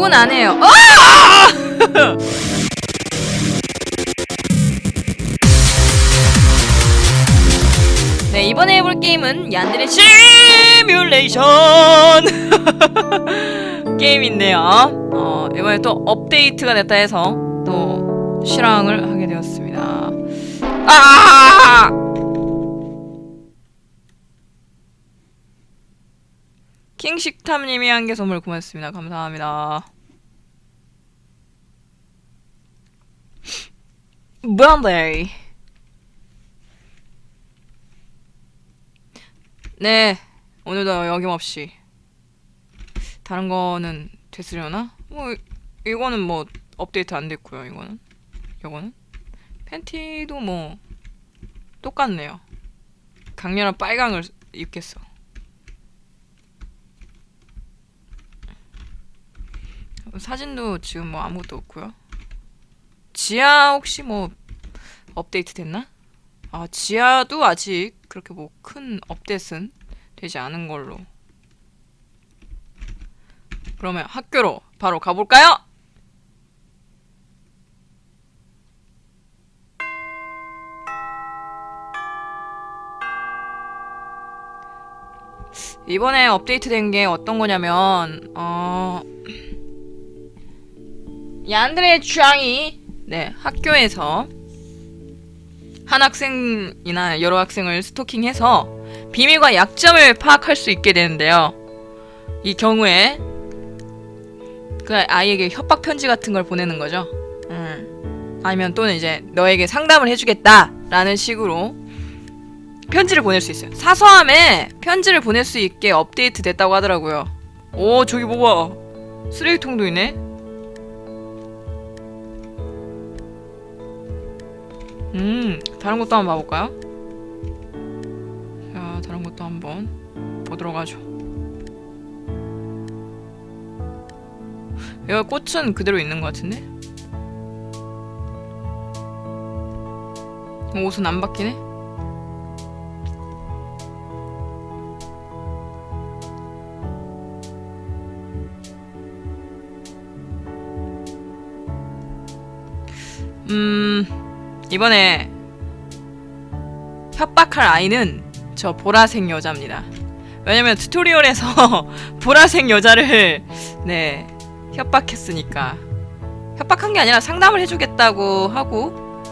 욕은 안 해요. 아! 네, 이번에 해볼 게임은 얀드의 시뮬레이션 게임인데요. 어, 이번에 또 업데이트가 됐다 해서 또 실황을 하게 되었습니다. 아! 킹식탐님이 한 개 선물 고맙습니다. 감사합니다. 뭔데? 네, 오늘도 여김없이 다른 거는 됐으려나? 뭐 이거는 뭐 업데이트 안 됐고요. 이거는 이거는 팬티도 뭐 똑같네요. 강렬한 빨강을 입겠어. 사진도 지금 뭐 아무것도 없고요. 지하 혹시 뭐 업데이트 됐나? 아 지하도 아직 그렇게 뭐 큰 업데이트는 되지 않은 걸로. 그러면 학교로 바로 가볼까요? 이번에 업데이트 된 게 어떤 거냐면 어 얀드레 쭈앙이 네 학교에서 한 학생이나 여러 학생을 스토킹해서 비밀과 약점을 파악할 수 있게 되는데요. 이 경우에 그 아이에게 협박 편지 같은 걸 보내는 거죠. 음. 아니면 또는 이제 너에게 상담을 해주겠다라는 식으로 편지를 보낼 수 있어요. 사서함에 편지를 보낼 수 있게 업데이트 됐다고 하더라고요. 오 저기 뭐가 쓰레기통도 있네. 음, 다른 것도 한번 봐볼까요? 자, 다른 것도 한번 보도록 하죠. 여기 꽃은 그대로 있는 것 같은데? 옷은 안 바뀌네? 이번에 협박할 아이는 저 보라색 여자입니다. 왜냐면 튜토리얼에서 보라색 여자를 네 협박했으니까 협박한 게 아니라 상담을 해주겠다고 하고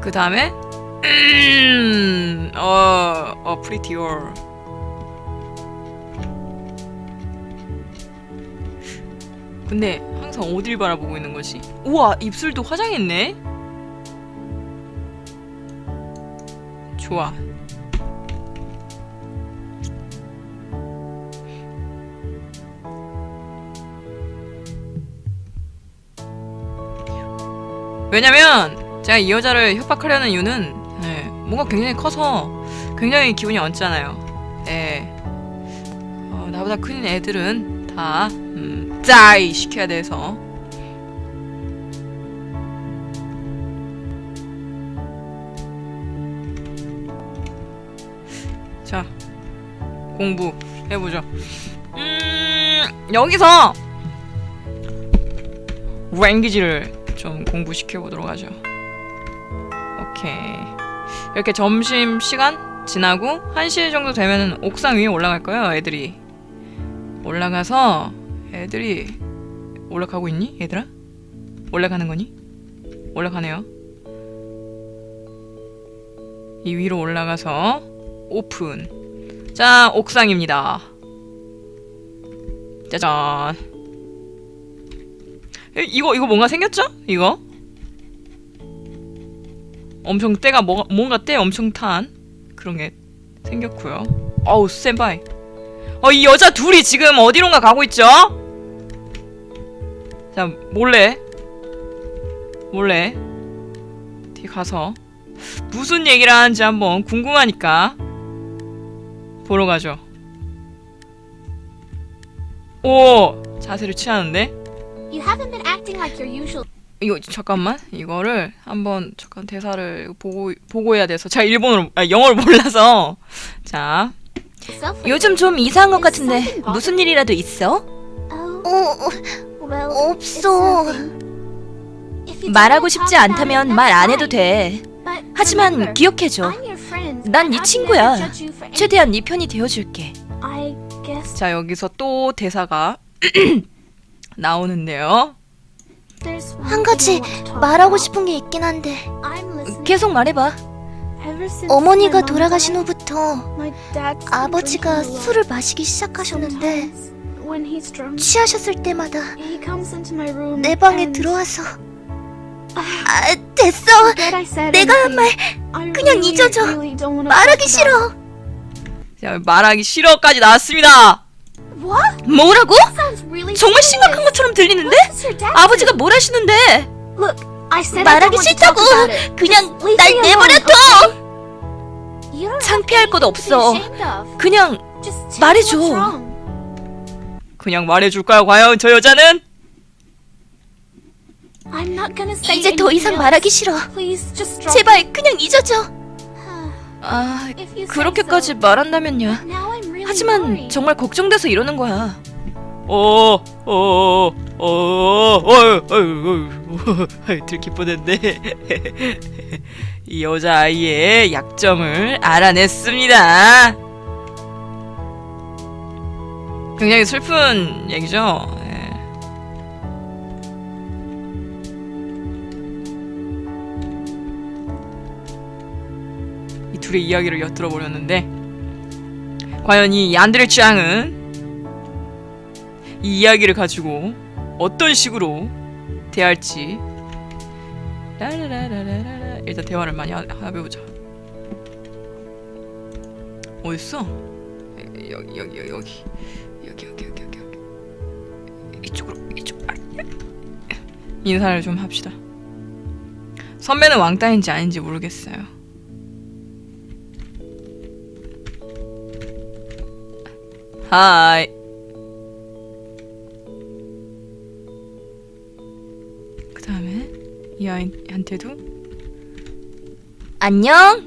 그 다음에 음, 어, 어, 프리티얼 근데 항상 어딜 바라보고 있는 거지? 우와 입술도 화장했네. 좋아. 왜냐면 제가 이 여자를 협박하려는 이유는 네, 뭔가 굉장히 커서 굉장히 기분이 얹잖아요. 예. 어, 나보다 큰 애들은 다 음, 짜이 시켜야 돼서 자, 공부 해보죠. 음, 여기서 랭귀지를 좀 공부시켜 보도록 하죠. 오케이. 이렇게 점심 시간 지나고 1시 정도 되면은 옥상 위에 올라갈 거예요, 애들이. 올라가서 애들이 올라가고 있니? 얘들아? 올라가는 거니? 올라가네요. 이 위로 올라가서 오픈. 자, 옥상입니다. 짜잔. 에, 이거 이거 뭔가 생겼죠? 이거? 엄청 때가 뭐, 뭔가 때 엄청 탄 그런 게 생겼고요. 어우 스탠바이. 어 이 여자 둘이 지금 어디론가 가고 있죠? 자 몰래 몰래 뒤 가서 무슨 얘기를 하는지 한번 궁금하니까 보러 가죠. 오 자세를 취하는데 You haven't been acting like your usual. 이거 잠깐만 이거를 한번 잠깐 대사를 보고 보고 해야 돼서 제가 일본어로 아, 영어를 몰라서 자. 요즘 좀 이상한 것 같은데 무슨 일이라도 있어? Oh, 어, 없어. 말하고 싶지 않다면 말 안 해도 돼. 하지만 기억해줘. 난네 I'd 친구야. 최대한 네 편이 되어줄게. 자, 여기서 또 대사가 나오는데요. 한 가지 말하고. 싶은 게 있긴 한데. 계속 말해봐. 어머니가 돌아가신 후부터 아버지가. 술을 마시기 시작하셨는데 취하셨을 때마다 내 방에 들어와서 아 됐어 내가 한 말 그냥 잊어줘. 말하기 싫어 자, 말하기 싫어까지 나왔습니다. 뭐라고? 정말. 심각한 것처럼 들리는데? 아버지가? 뭘 하시는데 말하기 싫다고. 그냥 날 me 내버려 alone, 둬 okay? You don't have 창피할 것 없어. 그냥 말해줘. 그냥 말해줄까요, 과연 저 여자는? 이제 더 anything 이상. 말하기 싫어 Please just drop 제발 그냥 잊어줘. 아 그렇게까지. 말한다면요 하지만. 정말 걱정돼서 이러는 거야 어, 어, 어, 어, 어, 어, 어, 들킬 뻔했네. 이 여자 아이의 약점을 알아냈습니다. 굉장히 슬픈 얘기죠. 둘의 이야기를 엿들어 보렸는데 과연 이 얀드레 짱은 이 이야기를 가지고 어떤 식으로 대할지. 라라라라라라. 일단 대화를 많이 하, 해보자. 어딨어? 여기 여기 여기 여기. 여기 여기 여기 여기 이쪽으로 이쪽 아, 인사를 좀 합시다. 선배는 왕따인지 아닌지 모르겠어요 하이 그 다음에 이 아이한테도? 안녕.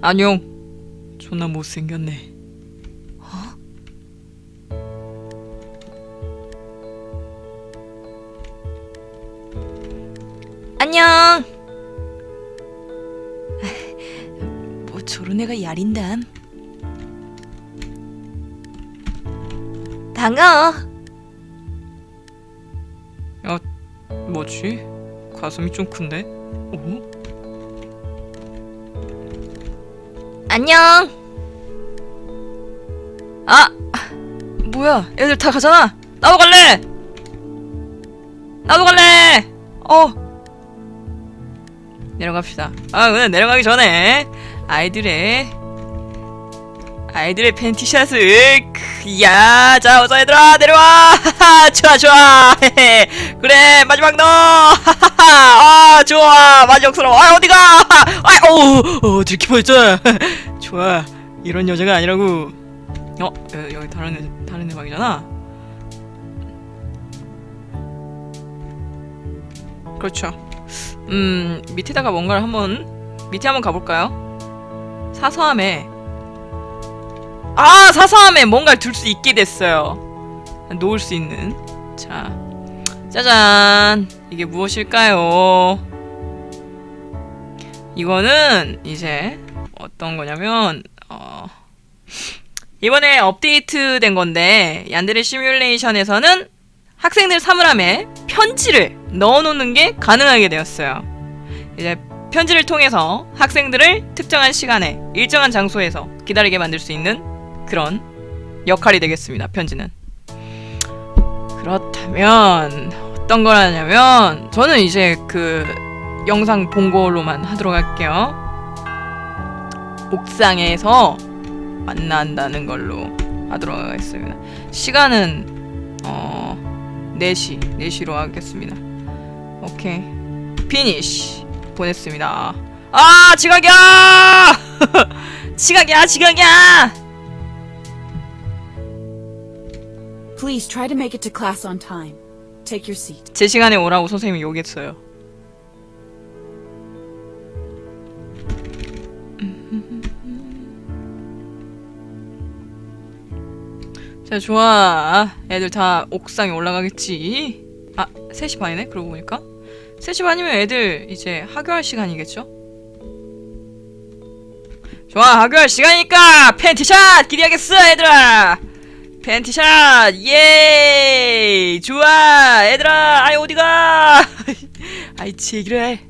안녕. 존나 못생겼네. 안녕. 뭐 저런 애가 야린담 반가워 뭐지? 가슴이 좀 큰데? 오? 안녕 아! 뭐야 애들 다 가잖아 나도 갈래 나도 갈래 어 내려갑시다 아 근데 내려가기 전에 아이들의 아이들의 팬티샷을 크, 야, 자 어서 얘들아 내려와. 좋아 좋아. 그래 마지막 너. 아 좋아. 만족스러워 아 어디가? 아 어우 어, 들키 뻔했잖아 좋아. 이런 여자가 아니라고. 어 여- 여기 다른 애 다른 애 방이잖아. 그렇죠. 음 밑에다가 뭔가를 한번 밑에 한번 가볼까요? 사서함에 아 사서함에 뭔가를 둘 수 있게 됐어요. 놓을 수 있는. 자 짜잔. 이게 무엇일까요? 이거는 이제 어떤 거냐면 어 이번에 업데이트 된 건데 얀데레 시뮬레이션에서는 학생들 사물함에 편지를 넣어놓는 게 가능하게 되었어요. 이제 편지를 통해서 학생들을 특정한 시간에 일정한 장소에서 기다리게 만들 수 있는 그런 역할이 되겠습니다. 편지는. 그렇다면 어떤 걸 하냐면 저는 이제 그 영상 본 걸로만 하도록 할게요. 옥상에서 만난다는 걸로 하도록 하겠습니다. 시간은 어 4시 4시로 하겠습니다. 오케이 피니쉬 보냈습니다. 아 지각이야! 지각이야 지각이야! Please try to make it to class on time. Take your seat. 제 시간에 오라고 선생님이 욕했어요. 자 좋아. 애들 다 옥상에 올라가겠지. 아 3시 반이네? 그러고 보니까. 3시 반이면 애들 이제 학교할 시간이겠죠? 좋아 학교할 시간이니까 팬티샷 기대하겠어 얘들아 팬티샷! 예 좋아! 얘들아 아이 어디가? 아이 제기를 해.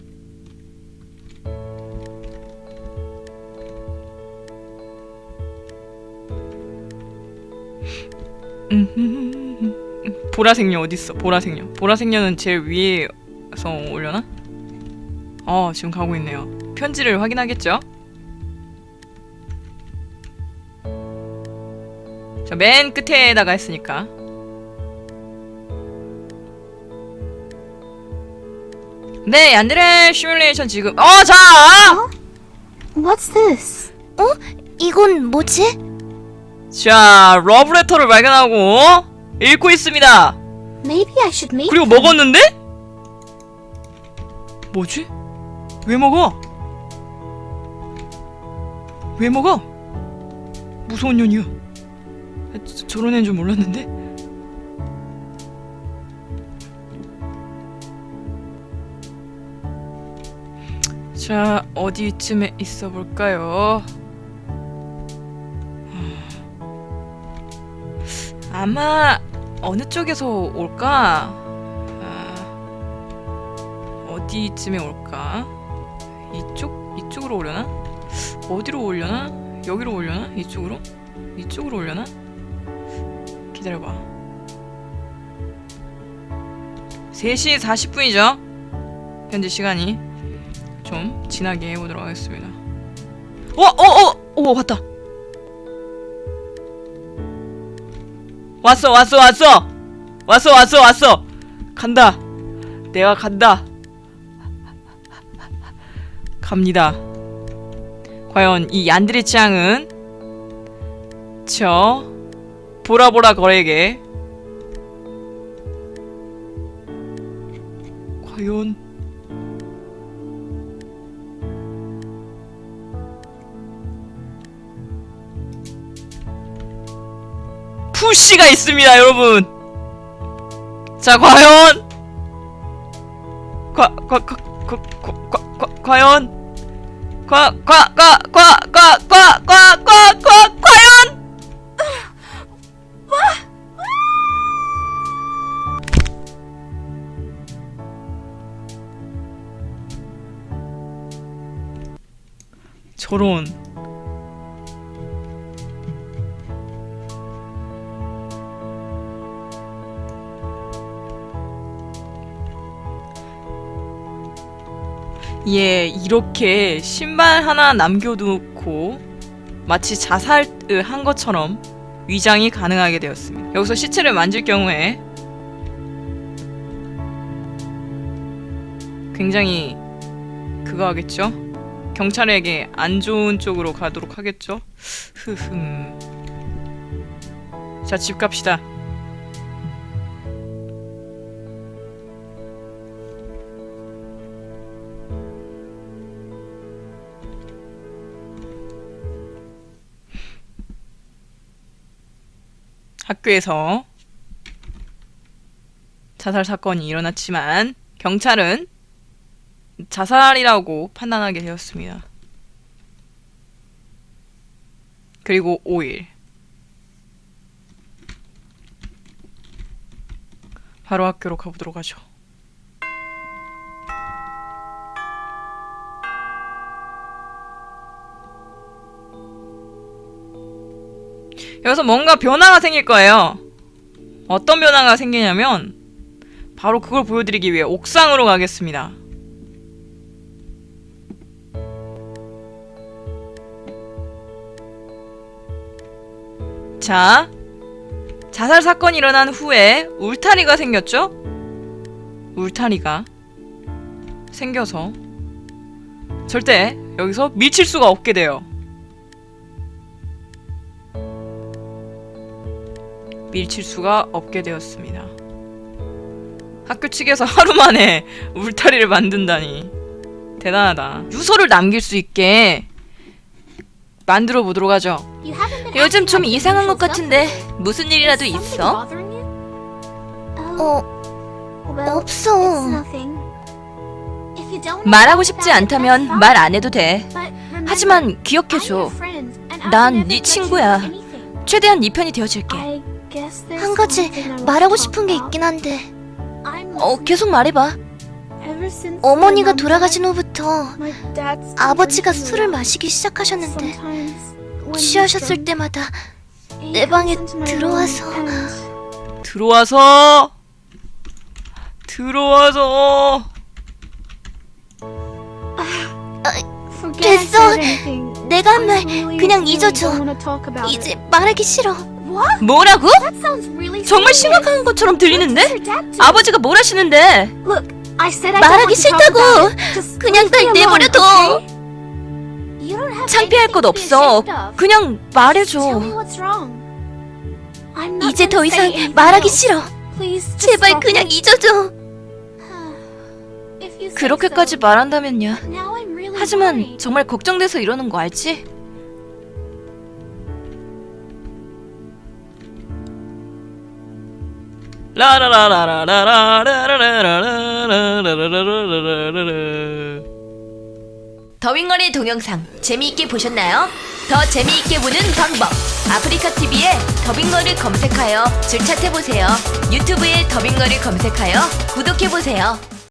음, 보라색녀 어딨어? 보라색녀. 보라색녀는 제일 위에서 올려나? 어 지금 가고 있네요. 편지를 확인하겠죠? 맨 끝에다가 했으니까. 네, 얀드레 시뮬레이션 지금. 어, 자! What's this? 어? 이건 뭐지? 자, 러브레터를 발견하고 읽고 있습니다. Maybe I should meet 그리고. 먹었는데? 뭐지? 왜 먹어? 왜 먹어? 무서운 년이야. 저, 저런 애인 줄 몰랐는데? 자, 어디쯤에 있어 볼까요? 아마 어느 쪽에서 올까? 아, 어디쯤에 올까? 이쪽? 이쪽으로 오려나? 어디로 오려나? 여기로 오려나? 이쪽으로? 이쪽으로 오려나? 기다려봐. 3시 40분이죠? 현재 시간이 좀 지나게 해보도록 하겠습니다. 어! 어! 어! 오 왔다! 왔어 왔어 왔어! 왔어 왔어 왔어! 간다! 내가 간다! 갑니다. 과연 이 얀드리 짱은 저 보라보라 거에게 과연 푸시가 있습니다, 여러분. 자, 과연 과, 과, 과, 과, 과, 과, 과, 과연 과, 과, 과, 과, 과, 과, 과, 과, 과, 과 저런 예, 이렇게 신발 하나 남겨두고 마치 자살을 한 것처럼 위장이 가능하게 되었습니다. 여기서 시체를 만질 경우에 굉장히 그거 하겠죠? 경찰에게 안 좋은 쪽으로 가도록 하겠죠? 흐흠. 자, 집 갑시다. 학교에서 자살 사건이 일어났지만 경찰은 자살이라고 판단하게 되었습니다. 그리고 5일 바로 학교로 가보도록 하죠. 여기서 뭔가 변화가 생길 거예요. 어떤 변화가 생기냐면 바로 그걸 보여드리기 위해 옥상으로 가겠습니다. 자, 자살 사건이 일어난 후에 울타리가 생겼죠? 울타리가 생겨서 절대 여기서 미칠 수가 없게 돼요. 밀칠 수가 없게 되었습니다. 학교 측에서 하루 만에 울타리를 만든다니 대단하다. 유서를 남길 수 있게 만들어 보도록 하죠. 요즘 좀 이상한 것 같은데 무슨 일이라도 있어? 어, 없어. 말하고 싶지 않다면 말 안 해도 돼. 하지만 기억해줘. 난 네 친구야. 최대한 네 편이 되어줄게. 한 가지 말하고 싶은 게 있긴 한데 어, 계속 말해봐. 어머니가 돌아가신 후부터 아버지가 술을 마시기 시작하셨는데 취하셨을 때마다 내 방에 들어와서 들어와서 들어와서 됐어. 내가 한 말 그냥 잊어줘. 이제 말하기 싫어. 뭐라고? 정말 심각한 것처럼 들리는데? 아버지가 뭘 하시는데? 말하기 싫다고. 그냥 날 내버려 둬. 창피할 것 없어. 그냥 말해줘. 이제 더 이상 말하기 싫어. 제발 그냥 잊어줘. 그렇게까지 말한다면요. 하지만 정말 걱정돼서 이러는 거 알지? 더빙거리 동영상 재미있게 보셨나요? 더 재미있게 보는 방법 아프리카 TV에 더빙거를 검색하여 줄 찾아보세요. 유튜브에 더빙거를 검색하여 구독해보세요.